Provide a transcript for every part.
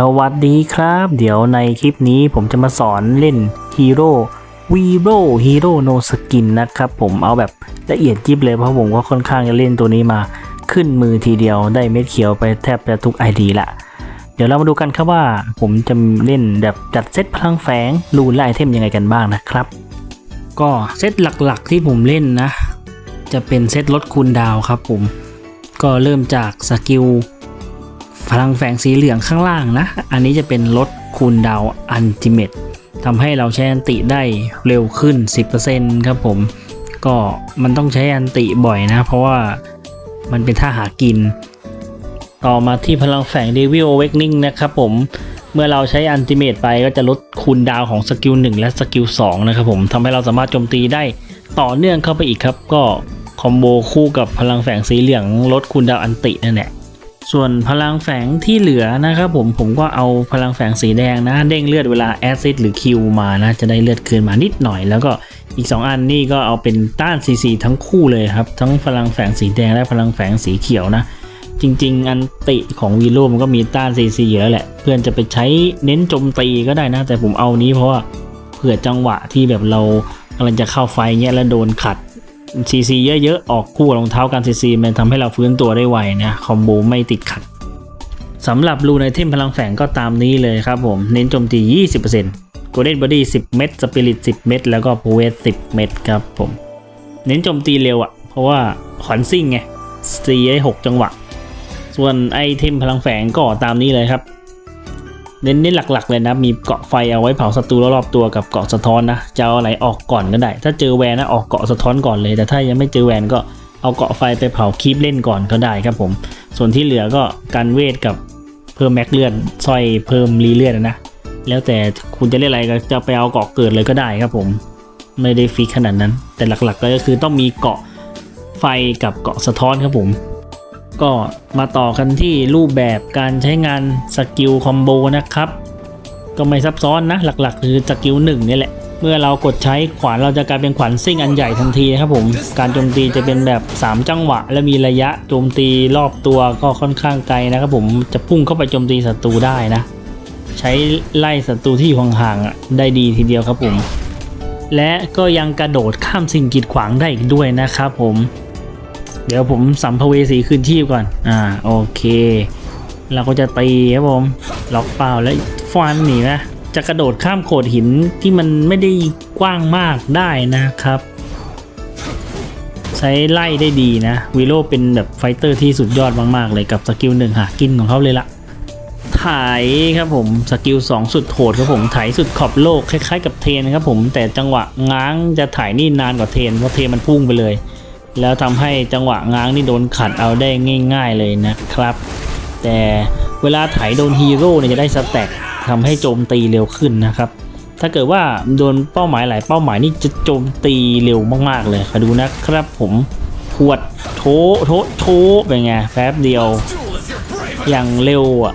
สวัสดีครับ เดี๋ยวในคลิปนี้ผมจะมาสอนเล่นฮีโร่วีโ o ฮีโร่โนสกินนะครับผมเอาแบบละเอียดยิบเลยเพราะผมก็ค่อนข้างจะเล่นตัวนี้มาขึ้นมือทีเดียวได้เม็ดเขียวไปแทบจะทุก ID ละเดี๋ยวเรามาดูกันครับว่าผมจะเล่นแบบจัดเซตพลังแฝงรูนและไอเทมยังไงกันบ้างนะครับ ก็เซตหลักๆที่ผมเล่นนะ จะเป็นเซตลดคูณดาวครับผม ก็เริ่มจากสกิล พลังแฝงสีเหลืองข้างล่างนะ อันนี้จะเป็นลดคูณดาวอันติเมตทำให้เราใช้อันติได้เร็วขึ้น 10%ครับผม ก็มันต้องใช้อันติบ่อยนะ เพราะว่ามันเป็นท่าหากิน ต่อมาที่พลังแฝง Devil Awakening นะครับผม เมื่อเราใช้อันติเมตไปก็จะลดคูณดาวของสกิล1และสกิล2นะครับผมทำให้เราสามารถโจมตีได้ต่อเนื่องเข้าไปอีกครับ ก็คอมโบคู่กับพลังแฝงสีเหลืองลดคูณดาวอันตินั่นแหละ ส่วนพลังแฝงที่เหลือนะครับผมผมก็เอาพลังแฝงสีแดงนะเด้งเลือดเวลาแอซิดหรือคิวมานะจะได้เลือดคืนมานิดหน่อย แล้วก็อีก 2 อันนี่ก็เอาเป็นต้านซีซีทั้งคู่เลยครับ ทั้งพลังแฝงสีแดงและพลังแฝงสีเขียวนะ จริง ๆ อันติของวีโรมันก็มีต้านซีซีอยู่แล้วแหละ เพื่อนจะไปใช้เน้นโจมตีก็ได้นะ แต่ผมเอานี้เพราะว่าเผื่อจังหวะที่แบบเรากำลังจะเข้าไฟเงี้ยแล้วโดนขัด ซีซีเยอะๆ ออกคู่รองเท้ากันซีซีมันทำให้เราฟื้นตัวได้ไวนะ คอมโบไม่ติดขัดสำหรับรูในเทมพลังแฝงก็ตามนี้เลยครับผม เน้นโจมตี 20% Golden Body 10 เม็ด Spirit 10 เม็ดแล้วก็ p o w e 10 เม็ดครับผม เน้นโจมตีเร็วอะ่ะ เพราะว่าขวัญซิ่งไงตีได้6จังหวะ ส่วนไอเทมพลังแฝงก็ตามนี้เลยครับ เน้นเน้นหลักๆเลยนะ มีเกาะไฟเอาไว้เผาศัตรูรอบๆตัวกับเกาะสะท้อนนะจะเอาอะไรออกก่อนก็ได้ ถ้าเจอแวนนะออกเกาะสะท้อนก่อนเลย แต่ถ้ายังไม่เจอแวนก็เอาเกาะไฟไปเผาคีบเล่นก่อนก็ได้ครับผม ส่วนที่เหลือก็การเวทกับเพิ่มแม็กเลือดสร้อยเพิ่มรีเลือดนะ แล้วแต่คุณจะเล่นอะไรก็จะไปเอาเกาะเกิดเลยก็ได้ครับผม ไม่ได้ฟิกขนาดนั้น แต่หลักๆก็คือต้องมีเกาะไฟกับเกาะสะท้อนครับผม ก็มาต่อกันที่รูปแบบการใช้งานสกิลคอมโบนะครับ ก็ไม่ซับซ้อนนะ หลักๆ คือสกิลหนึ่งนี่แหละ เมื่อเรากดใช้ขวานเราจะกลายเป็นขวานซิ่งอันใหญ่ทันทีนะครับผม การโจมตีจะเป็นแบบ 3 จังหวะ และมีระยะโจมตีรอบตัวก็ค่อนข้างไกลนะครับผมจะพุ่งเข้าไปโจมตีศัตรูได้นะ ใช้ไล่ศัตรูที่อยู่ห่างๆได้ดีทีเดียวครับผม และก็ยังกระโดดข้ามสิ่งกีดขวางได้อีกด้วยนะครับผม เดี๋ยวผมสัมภเวสีคืนชีพก่อน อ่าโอเค เราก็จะตีครับผม ล็อกเปล่าแล้วฟันหนีนะจะกระโดดข้ามโขดหินที่มันไม่ได้กว้างมากได้นะครับ ใช้ไล่ได้ดีนะวีโรเป็นแบบไฟเตอร์ที่สุดยอดมากๆ เลยกับสกิลหนึ่งหากินของเขาเลยละถ่ายครับผมสกิล2สุดโหดครับผมถ่ายสุดขอบโลกคล้ายๆ กับเทนครับผมแต่จังหวะง้างจะถ่ายนี่นานกว่าเทนเพราะเทนมันพุ่งไปเลย แล้วทำให้จังหวะง้างนี่โดนขัดเอาได้ง่าย ๆเลยนะครับ แต่เวลาไถโดนฮีโร่เนี่ยจะได้สแต็กทำให้โจมตีเร็วขึ้นนะครับ ถ้าเกิดว่าโดนเป้าหมายหลายเป้าหมายนี่จะโจมตีเร็วมากๆเลยคอยดูนะครับผมขวดโถโถโถเป็นไงแป๊บเดียว อย่างเร็วอะ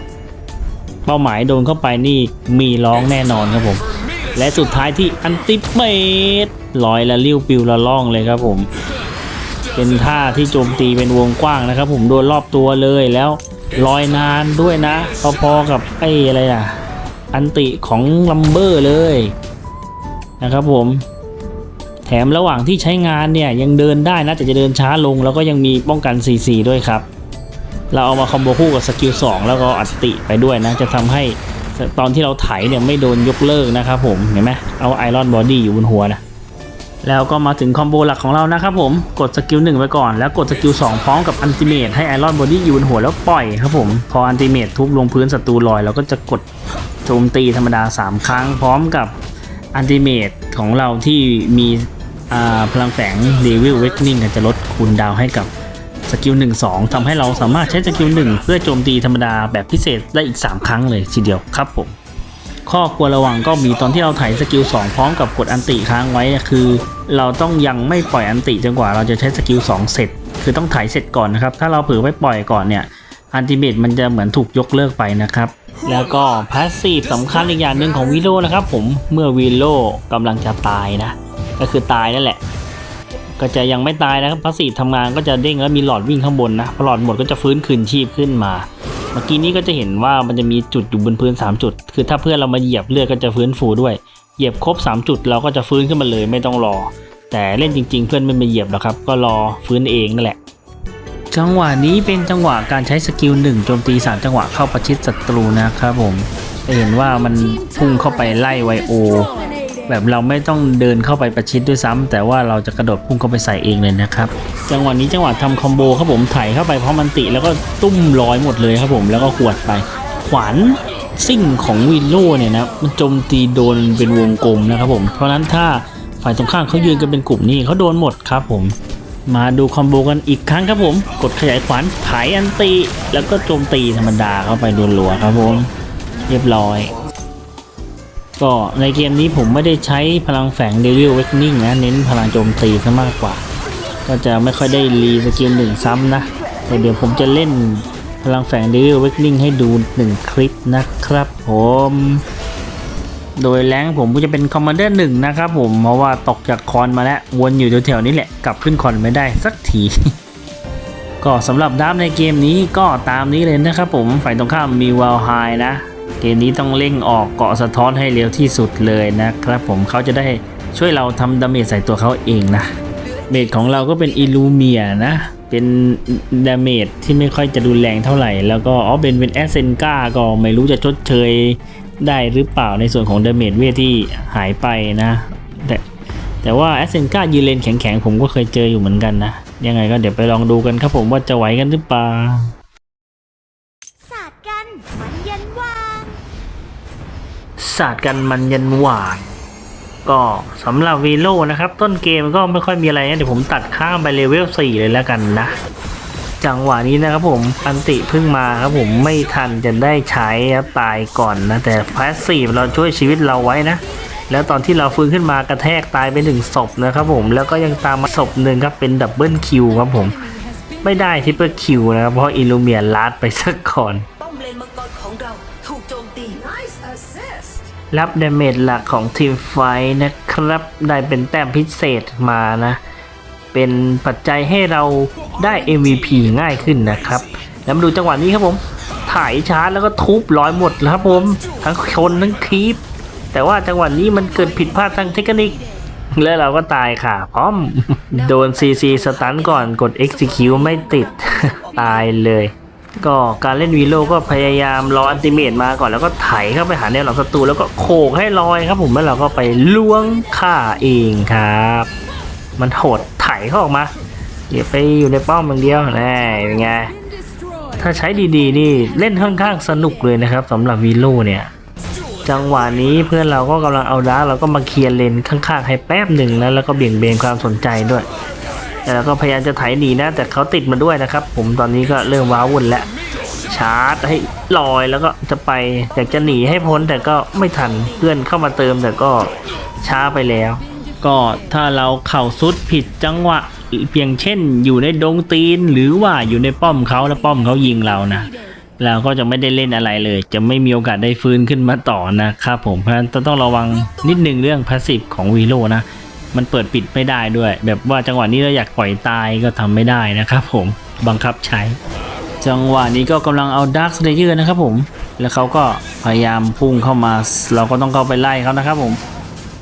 เป้าหมายโดนเข้าไปนี่มีร้องแน่นอนครับผม และสุดท้ายที่อันติเมตลอยละลิ้วปิวละล่องเลยครับผม เป็นท่าที่โจมตีเป็นวงกว้างนะครับ ผมโดนรอบตัวเลยแล้วลอยนานด้วยนะ พอๆกับไอ้อะไรอะ อันติของลัมเบอร์เลยนะครับผม แถมระหว่างที่ใช้งานเนี่ยยังเดินได้นะแต่จะเดินช้าลง แล้วก็ยังมีป้องกัน CC ด้วยครับ เราเอามาคอมโบคู่กับสกิล2แล้วก็อัติไปด้วยนะ จะทำให้ตอนที่เราไถเนี่ยไม่โดนยกเลิกนะครับผมเห็นไหมเอาไอรอนบอดี้อยู่บนหัวนะ แล้วก็มาถึงคอมโบหลักของเรานะครับผมกดสกิล1ไปก่อน แล้วกดสกิล2พร้อมกับอันติเมทให้ไอรอนบอดี้อยู่บนหัวแล้วปล่อยครับผมพออันติเมททุบลงพื้นศัตรูลอยเราก็จะกดโจมตีธรรมดา 3 ครั้ง พร้อมกับอันติเมทของเราที่มีพลังแฝงเดวิลเวกนิ่งจะลดคูณดาวให้กับสกิล1 2ทำให้เราสามารถใช้สกิล1เพื่อโจมตีธรรมดาแบบพิเศษได้อีก 3 ครั้งเลยทีเดียวครับผม ข้อควรระวังก็มีตอนที่เราถ่ายสกิล2พร้อมกับกดอันติค้างไว้คือ เราต้องยังไม่ปล่อยอันติจนกว่าเราจะใช้สกิล2เสร็จ คือต้องถ่ายเสร็จก่อนนะครับ ถ้าเราเผลอไปปล่อยก่อนเนี่ยอันติเมตมันจะเหมือนถูกยกเลิกไปนะครับ แล้วก็พาสซีฟสำคัญอีกอย่างหนึ่งของวีโลนะครับผมเมื่อวีโลกำลังจะตายนะ ก็คือตายนั่นแหละ ก็จะยังไม่ตายนะครับพาสซีฟทำงานก็จะเด้งแล้วมีหลอดวิ่งข้างบนนะพอหลอดหมดก็จะฟื้นคืนชีพขึ้นมา เมื่อกี้นี้ก็จะเห็นว่ามันจะมีจุดอยู่บนพื้น 3 จุด คือถ้าเพื่อนเรามาเหยียบเลือดก็จะฟื้นฟูด้วย เหยียบครบ 3 จุดเราก็จะฟื้นขึ้นมาเลยไม่ต้องรอ แต่เล่นจริง ๆ เพื่อนไม่มาเหยียบหรอกครับ ก็รอฟื้นเองนั่นแหละ จังหวะนี้เป็นจังหวะการใช้สกิล1โจมตี 3 จังหวะเข้าประชิดศัตรูนะครับผมจะเห็นว่ามันพุ่งเข้าไปไล่ไวโอ แบบเราไม่ต้องเดินเข้าไปประชิดด้วยซ้ำแต่ว่าเราจะกระโดดพุ่งเข้าไปใส่เองเลยนะครับจังหวะนี้จังหวะทำคอมโบครับผมไถเข้าไปพร้อมันติแล้วก็ตุ้มร้อยหมดเลยครับผมแล้วก็ขวดไปขวานซิ่งของวินโลเนี่ยนะมันโจมตีโดนเป็นวงกลมนะครับผมเพราะนั้นถ้าฝ่ายตรงข้ามเขายืนกันเป็นกลุ่มนี้เขาโดนหมดครับผม มาดูคอมโบกันอีกครั้งครับผม กดขยายขวานไถอันตีแล้วก็โจมตีธรรมดาเข้าไปรัวๆครับผม เรียบร้อย ก็ในเกมนี้ผมไม่ได้ใช้พลังแฝงเดวิลเวกนิ่งนะ เน้นพลังโจมตีซะมากกว่า ก็จะไม่ค่อยได้รีสกิลหนึ่งซ้ำนะ แต่เดี๋ยวผมจะเล่นพลังแฝงเดวิลเวกนิ่งให้ดูหนึ่งคลิปนะครับผมโดยแรงผมก็จะเป็นคอมมานเดอร์หนึ่งนะครับผมเพราะว่าตกจากคอนมาแล้ว วนอยู่แถวๆนี้แหละ กลับขึ้นคอนไม่ได้สักที ก็สำหรับดับในเกมนี้ก็ตามนี้เลยนะครับผมฝ่ายตรงข้ามมีวาลไฮนะ เกมนี้ต้องเร่งออกเกาะสะท้อนให้เร็วที่สุดเลยนะครับผมเขาจะได้ช่วยเราทำดาเมจใส่ตัวเขาเองนะเมจของเราก็เป็นอิลูเมียนะ เป็นดาเมจที่ไม่ค่อยจะรุนแรงเท่าไหร่ แล้วก็อ๋อเป็นเป็นแอสเซนกาก็ไม่รู้จะชดเชยได้หรือเปล่าในส่วนของดาเมจเวทที่หายไปนะ แต่แต่ว่าแอสเซนกายืนเลนแข็งๆ ผมก็เคยเจออยู่เหมือนกันนะ ยังไงก็เดี๋ยวไปลองดูกันครับผมว่าจะไหวกันหรือเปล่า ศาสตร์กันมันยันหวานก็สำหรับวีโลนะครับ ต้นเกมก็ไม่ค่อยมีอะไรนะเดี๋ยวผมตัดข้ามไปเลเวล4เลยแล้วกันนะ จังหวะนี้นะครับผมอันติเพิ่งมาครับผมไม่ทันจะได้ใช้ครับตายก่อนนะ แต่พาสซีฟเราช่วยชีวิตเราไว้นะ แล้วตอนที่เราฟื้นขึ้นมากระแทกตายไปหนึ่งศพนะครับผมแล้วก็ยังตามมาศพหนึ่งครับเป็นดับเบิลคิวครับผม ไม่ได้ทิปเปิลคิวนะครับเพราะอิลูเมียลาดไปซะก่อนป้อมเลนมังกรของเรา รับดาเมจหลักของทีมไฟท์นะครับ ได้เป็นแต้มพิเศษมานะ เป็นปัจจัยให้เราได้ MVP ง่ายขึ้นนะครับ แล้วมาดูจังหวะนี้ครับผม ถ่ายชาร์จแล้วก็ทุบร้อยหมดแล้วครับผม ทั้งชนทั้งคีปแต่ว่าจังหวะนี้มันเกิดผิดพลาดทางเทคนิค แล้วเราก็ตายค่ะ พร้อม โดน CC สตันก่อนกด Execute ไม่ติด ตายเลย ก็การเล่นวีโลก็พยายามรออันติเมตมาก่อนแล้วก็ไถเข้าไปหาแนวหลังศัตรูแล้วก็โขกให้ลอยครับผมแล้วเราก็ไปล้วงฆ่าเองครับ มันโหดไถเข้าออกมาอย่าไปอยู่ในป้อมอย่างเดียวแน่เป็นไงถ้าใช้ดีๆนี่เล่นค่อนข้างสนุกเลยนะครับสำหรับวีโลเนี่ยจังหวะนี้เพื่อนเราก็กำลังเอาดาร์เราก็มาเคลียร์เลนข้างๆให้แป๊บหนึ่งนะแล้วก็เบี่ยงเบนความสนใจด้วย แต่เราก็พยายามจะไถหนีนะ แต่เขาติดมาด้วยนะครับ ผมตอนนี้ก็เริ่มว้าวุ่นแล้วชาร์จให้ลอยแล้วก็จะไปอยากจะหนีให้พ้นแต่ก็ไม่ทันเพื่อนเข้ามาเติมแต่ก็ช้าไปแล้ว ก็ถ้าเราเข่าซุดผิดจังหวะเพียงเช่น อยู่ในดงตีนหรือว่าอยู่ในป้อมเขาแล้วป้อมเขายิงเรานะเราก็จะไม่ได้เล่นอะไรเลย จะไม่มีโอกาสได้ฟื้นขึ้นมาต่อนะครับผมเพราะฉะนั้นต้องระวังนิดนึงเรื่องพาสซีฟของวีโลนะ มันเปิดปิดไม่ได้ด้วย แบบว่าจังหวะนี้เราอยากปล่อยตายก็ทำไม่ได้นะครับผมบังคับใช้ จังหวะนี้ก็กำลังเอาดาร์คสเลเยอร์นะครับผม แล้วเขาก็พยายามพุ่งเข้ามา เราก็ต้องเข้าไปไล่เขานะครับผม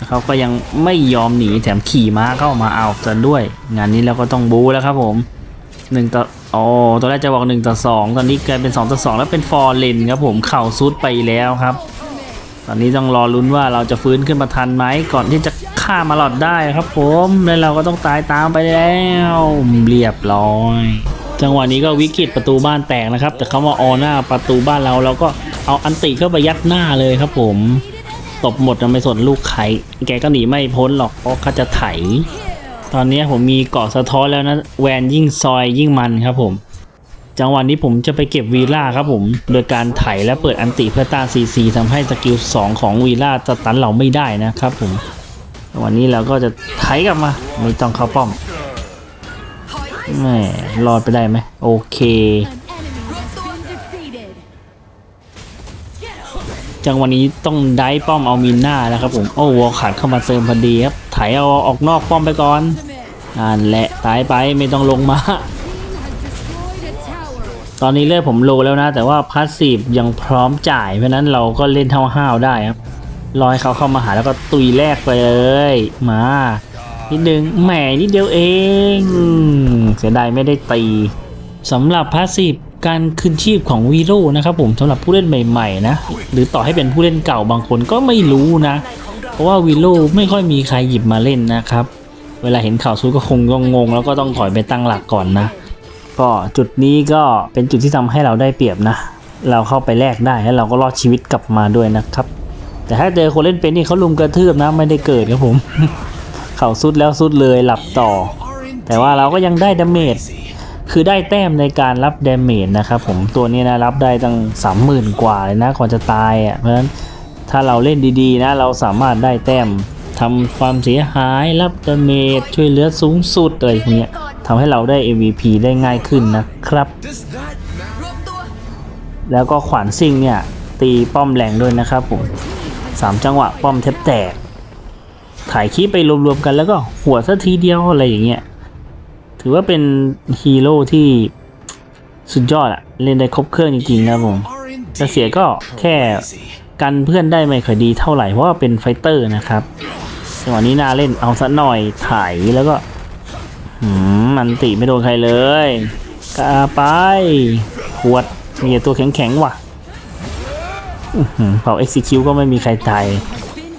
เขาก็ยังไม่ยอมหนีแถมขี่ม้าเข้ามาเอาซะด้วย งานนี้เราก็ต้องบู๊แล้วครับผมหนึ่งต่ออ๋อตอนแรกจะบอกหนึ่งต่อสองตอนนี้กลายเป็นสองต่อสองแล้วเป็นฟอร์เลนครับผมเข่าซุดไปแล้วครับ ตอนนี้ต้องรอลุ้นว่าเราจะฟื้นขึ้นมาทันไหมก่อนที่จะฆ่ามาหลอดได้ครับ ผมแล้วเราก็ต้องตายตามไปแล้วเรียบร้อย จังหวะนี้ก็วิกฤตประตูบ้านแตกนะครับ แต่เขามาออหน้าประตูบ้านเราเราก็เอาอันติเข้าไปยัดหน้าเลยครับ ผมตบหมดนะไม่สนลูกไข่แกก็หนีไม่พ้นหรอกเพราะเขาจะไถ ตอนนี้ผมมีเกาะสะท้อนแล้วนะแวนยิ่งซอยยิ่งมันครับผม จังหวะนี้ผมจะไปเก็บวีล่าครับผม โดยการไถและเปิดอันติเพื่อต้านซีซีทำให้สกิล2 ของวีล่าสตันเราไม่ได้นะครับผมวันนี้เราก็จะไถกลับมา ไม่ต้องเข้าป้อมแหมรอดไปได้ไหมโอเค จังหวะนี้ต้องได้ป้อมเอามินหน้าแล้วครับผม โอ้วอลขาดเข้ามาเติมพอดีครับ ไถเอาออกนอกป้อมไปก่อนนั่นแหละตายไปไม่ต้องลงมา ตอนนี้เลือดผมโลแล้วนะ แต่ว่าพาสซีฟยังพร้อมจ่าย เพราะนั้นเราก็เล่นเท่าห้าวได้ครับรอให้เขาเข้ามาหาแล้วก็ตุยแรกไปเลยมานิดนึงแหมนิดเดียวเองเสียดายไม่ได้ตีสำหรับพาสซีฟการคืนชีพของวีโร่นะครับผมสำหรับผู้เล่นใหม่ๆนะหรือต่อให้เป็นผู้เล่นเก่าบางคนก็ไม่รู้นะ เพราะว่าวีโร่ไม่ค่อยมีใครหยิบมาเล่นนะครับ เวลาเห็นข่าวซูก็คงงงแล้วก็ต้องถอยไปตั้งหลักก่อนนะ ก็จุดนี้ก็เป็นจุดที่ทำให้เราได้เปรียบนะ เราเข้าไปแลกได้แล้วเราก็รอดชีวิตกลับมาด้วยนะครับ แต่ถ้าเจอคนเล่นเป็นนี่เขาลุมกระทืบนะไม่ได้เกิดครับผม เข่าสุดแล้วสุดเลยหลับต่อ แต่ว่าเราก็ยังได้ดาเมจคือได้แต้มในการรับดาเมจนะครับผมตัวนี้นะรับได้ตั้งสามหมื่นกว่าเลยนะก่อนจะตายอะเพราะฉะนั้นถ้าเราเล่นดีๆนะ เราสามารถได้แต้มทำความเสียหายรับดาเมจช่วยเหลือสูงสุดอะไรพวกเนี้ย ทำให้เราได้ MVP ได้ง่ายขึ้นนะครับ แล้วก็ขวานซิ่งเนี่ยตีป้อมแรงด้วยนะครับผมสามจังหวะป้อมแทบแตก ถ่ายคลิปไปรวมๆกันแล้วก็หัวซะทีเดียวอะไรอย่างเงี้ย ถือว่าเป็นฮีโร่ที่สุดยอดอะเล่นได้ครบเครื่องจริงๆนะผมแต่เสียก็แค่กันเพื่อนได้ไม่ค่อยดีเท่าไหร่เพราะว่าเป็นไฟเตอร์นะครับจังหวะนี้น่าเล่นเอาซะหน่อยถ่ายแล้วก็ มันติไม่โดนใครเลยกาไป ขวดมีแต่ตัวแข็งๆว่ะอื้อหือเป่า execute ก็ไม่มีใครตาย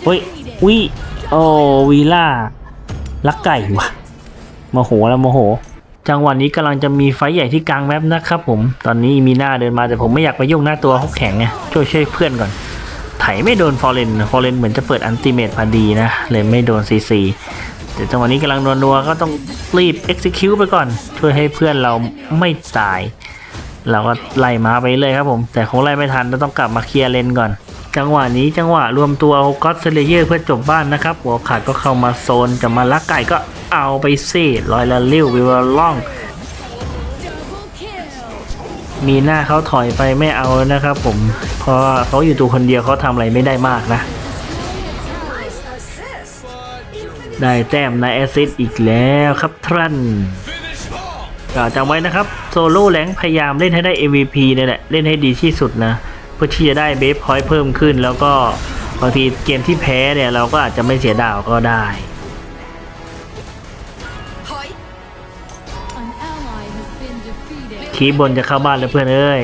เฮ้ยวิโอวีล่าลักไก่ว่ะโมโหแล้วโมโห จังหวะนี้กำลังจะมีไฟใหญ่ที่กลางแมปนะครับผม ตอนนี้มีหน้าเดินมาแต่ผมไม่อยากไปยุ่งหน้าตัวเขาแข็งไงช่วยช่วยเพื่อนก่อน ไถไม่โดนฟอร์เรนฟอร์เรนเหมือนจะเปิดอันติเมตพอดีนะ เลยไม่โดนซีซี แต่จังหวะนี้กำลังนัวๆก็ต้องรีบ execute ไปก่อน ช่วยให้เพื่อนเราไม่ตาย เราก็ไล่มาไปเลยครับผม แต่คงไล่ไม่ทันเราต้องกลับมาเคลียร์เลนก่อน จังหวะนี้จังหวะรวมตัวก็อตเซเลเยอร์เพื่อจบบ้านนะครับ หัวขาดก็เข้ามาโซนจะมาลักไก่ก็เอาไปสิลอยละเลี้ยววิวล่อง มีหน้าเขาถอยไปไม่เอานะครับ ผมเพราะเขาอยู่ตัวคนเดียวเขาทำอะไรไม่ได้มากนะ ได้แต้มในแอซิดอีกแล้วครับท่านก็จำไว้นะครับโซโล่แรงค์พยายามเล่นให้ได้ MVP เนี่ยแหละเล่นให้ดีที่สุดนะ เพื่อที่จะได้เบฟพอยต์เพิ่มขึ้น แล้วก็บางทีเกมที่แพ้เนี่ยเราก็อาจจะไม่เสียดาวก็ได้ถอย An ally has been defeated. คีบบนจะเข้าบ้านแล้วเพื่อนเอ้ย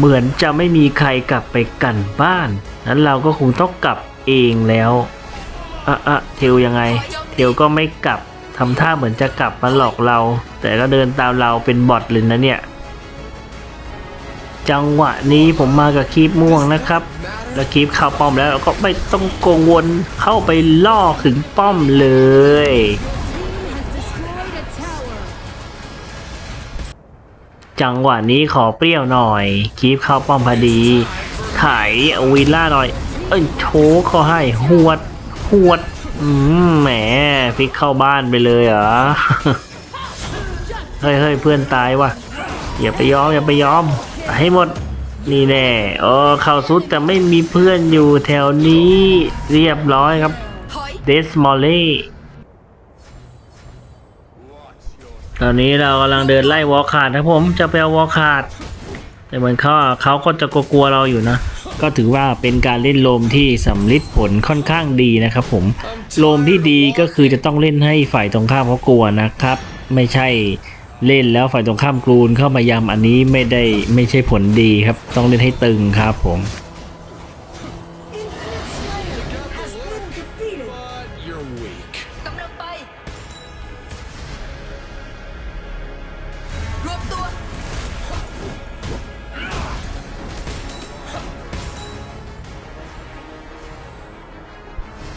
เหมือนจะไม่มีใครกลับไปกันบ้าน นั้นเราก็คงต้องกลับเองแล้วอะอะเทลยังไง เทลก็ไม่กลับทำท่าเหมือนจะกลับมาหลอกเรา แต่ก็เดินตามเราเป็นบอทเลยนะเนี่ย จังหวะนี้ผมมากับคีบม่วงนะครับแล้วคีบเข้าป้อมแล้วก็ไม่ต้องกังวลเข้าไปล่อถึงป้อมเลย จังหวะนี้ขอเปรี้ยวหน่อยคีบเข้าป้อมพอดีไถวิลล่าหน่อย เอ้ยโชกเขาให้หวดหวดอืมแหมฟิกเข้าบ้านไปเลยเหรอเฮ้ยเฮ้ยเพื่อนตายว่ะอย่าไปยอมอย่าไปยอม ให้หมดนี่แน่เออเข้าสุดแต่ไม่มีเพื่อนอยู่แถวนี้เรียบร้อยครับเดสมอลเล่ ตอนนี้เรากำลังเดินไล่วอลคาดนะผมจะไปเอาวอลคาด แต่เหมือนเขาเขาก็จะกลัวเราอยู่นะ ก็ถือว่าเป็นการเล่นโลมที่สำลิดผลค่อนข้างดีนะครับผมโลมที่ดีก็คือจะต้องเล่นให้ฝ่ายตรงข้ามเขากลัวนะครับ ไม่ใช่เล่นแล้วฝ่ายตรงข้ามกรูนเข้ามายำอันนี้ไม่ได้ไม่ใช่ผลดีครับ ต้องเล่นให้ตึงครับผม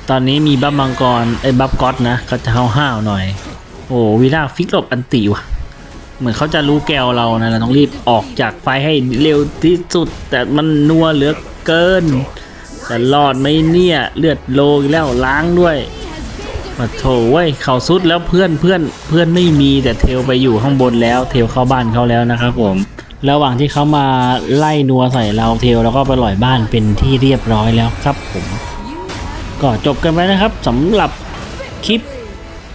ตอนนี้มีบัฟมังกรไอ้บัฟก๊อตนะเขาจะห้าวๆหน่อย โอ้วีล่าฟิกหลบอันติว่ะ เหมือนเขาจะรู้แกวเรานะเราต้องรีบออกจากไฟให้เร็วที่สุด แต่มันนัวเหลือเกินแต่รอดไหมเนี่ยเลือดโลแล้วล้างด้วยมาโถเว้ยเขาสุดแล้วเพื่อนเพื่อนเพื่อนไม่มีแต่เทลไปอยู่ข้างบนแล้ว เทลเข้าบ้านเขาแล้วนะครับผมระหว่างที่เขามาไล่นัวใส่เราเทลแล้วก็ไปหล่อยบ้านเป็นที่เรียบร้อยแล้วครับผม ก็จบกันไปนะครับสำหรับคลิป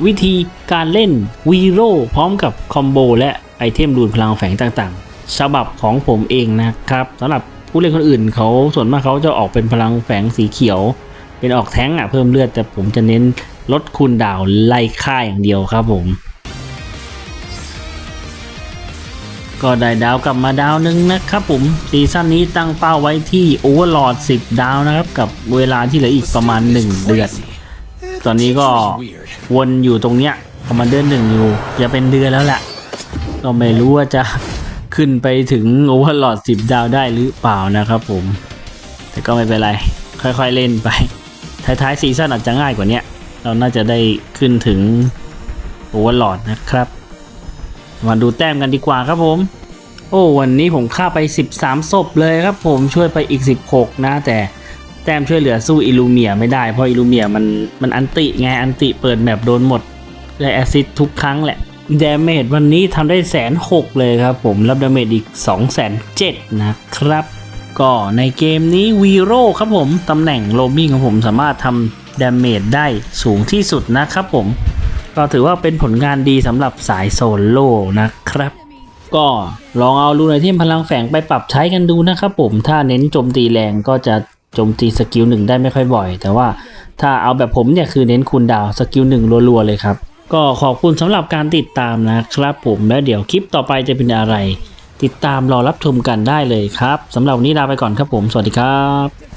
วิธีการเล่นวีโร่พร้อมกับคอมโบและไอเทมดูดพลังแฝงต่างๆ ฉบับของผมเองนะครับสำหรับผู้เล่นคนอื่นเขาส่วนมากเขาจะออกเป็นพลังแฝงสีเขียว เป็นออกแท้งอะเพิ่มเลือดแต่ผมจะเน้นลดคูณดาวไล่ฆ่าอย่างเดียวครับผม ก็ได้ดาวกลับมาดาวหนึ่งนะครับผมซีซั่นนี้ตั้งเป้าไว้ที่โอเวอร์ลอด10 ดาวนะครับ กับเวลาที่เหลืออีกประมาณ 1 เดือน ตอนนี้ก็วนอยู่ตรงเนี้ยประมาณเดือนหนึ่งอยู่จะเป็นเดือนแล้วแหละก็ไม่รู้ว่าจะขึ้นไปถึงโอเวอร์ลอด10 ดาวได้หรือเปล่านะครับผม แต่ก็ไม่เป็นไร ค่อยๆเล่นไป ท้ายๆซีซั่นอาจจะง่ายกว่านี้เราน่าจะได้ขึ้นถึงโอเวอร์ลอดนะครับ มาดูแต้มกันดีกว่าครับผม โอ้วันนี้ผมฆ่าไป 13ศพเลยครับผมช่วยไปอีก 16 นะแต่แต้มช่วยเหลือสู้อิลูเมียไม่ได้เพราะอิลูเมียมันมันอันติไงอันติเปิดแมปโดนหมดและแอซิดทุกครั้งแหละดาเมจวันนี้ทำได้แสนหกเลยครับผมรับดาเมจอีก2 0 0 0 0 0นะครับ ก็ในเกมนี้วีโร่ครับผมตำแหน่งโรมิงของผมสามารถทำดาเมจได้สูงที่สุดนะครับผม ก็ถือว่าเป็นผลงานดีสำหรับสายโซโล่นะครับ ก็ลองเอาลูนไอเทมพลังแฝงไปปรับใช้กันดูนะครับผมถ้าเน้นโจมตีแรงก็จะโจมตีสกิลหนึ่งได้ไม่ค่อยบ่อย แต่ว่าถ้าเอาแบบผมเนี่ยคือเน้นคูณดาวสกิลหนึ่งรัวๆเลยครับ ก็ขอบคุณสำหรับการติดตามนะครับผมแล้วเดี๋ยวคลิปต่อไปจะเป็นอะไร ติดตามรอรับชมกันได้เลยครับสำหรับวันนี้ลาไปก่อนครับผม สวัสดีครับ